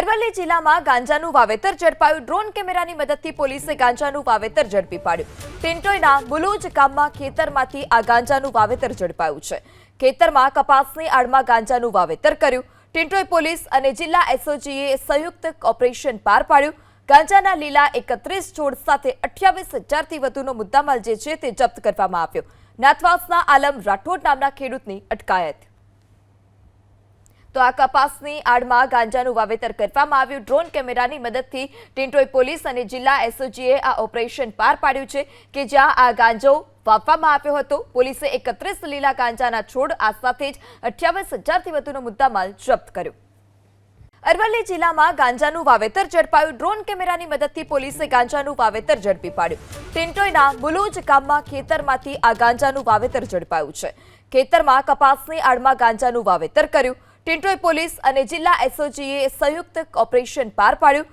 અરવલ્લી જિલ્લામાં ગાંજાનું વાવેતર ઝડપાયું. ડ્રોન કેમેરાની મદદથી પોલીસે ગાંજાનું વાવેતર ઝડપી પાડ્યું. ટિન્ટોઈના બુલુજ ગામમાં ખેતરમાંથી આ ગાંજાનું વાવેતર ઝડપાયું છે. ખેતરમાં કપાસની આડમાં ગાંજાનું વાવેતર કર્યું. ટિન્ટોય પોલીસ અને જિલ્લા એસઓજીએ સંયુક્ત ઓપરેશન પાર પાડ્યું. ગાંજાના લીલા એકત્રીસ છોડ સાથે અઠ્યાવીસ હજારથી વધુનો મુદ્દામાલ જે છે તે જપ્ત કરવામાં આવ્યો. નાથવાસના આલમ રાઠોડ નામના ખેડૂતની અટકાયત. તો આ કપાસની આડમાં ગાંજાનું વાવેતર કરવામાં આવ્યું. ડ્રોન કેમેરાની મદદથી ટિન્ટોય પોલીસ અને જિલ્લા એસઓજીએ આ ઓપરેશન પાર પાડ્યું છે કે જ્યાં આ ગાંજો વાપવામાં આવ્યો હતો. પોલીસે એકત્રીસ લીલા ગાંજાના છોડ આ સાથે જ અઠ્યાવીસ હજારથી વધુનો મુદ્દામાલ જપ્ત કર્યો. અરવલ્લી જિલ્લામાં ગાંજાનું વાવેતર ઝડપાયું. ડ્રોન કેમેરાની મદદથી પોલીસે ગાંજાનું વાવેતર ઝડપી પાડ્યું. ટિન્ટોઈના બુલુજ ગામમાં ખેતરમાંથી આ ગાંજાનું વાવેતર ઝડપાયું છે. ખેતરમાં કપાસની આડમાં ગાંજાનું વાવેતર કર્યું. ટિન્ટોય પોલીસ અને જિલ્લા એસઓજીએ સંયુક્ત ઓપરેશન પાર પાડ્યું.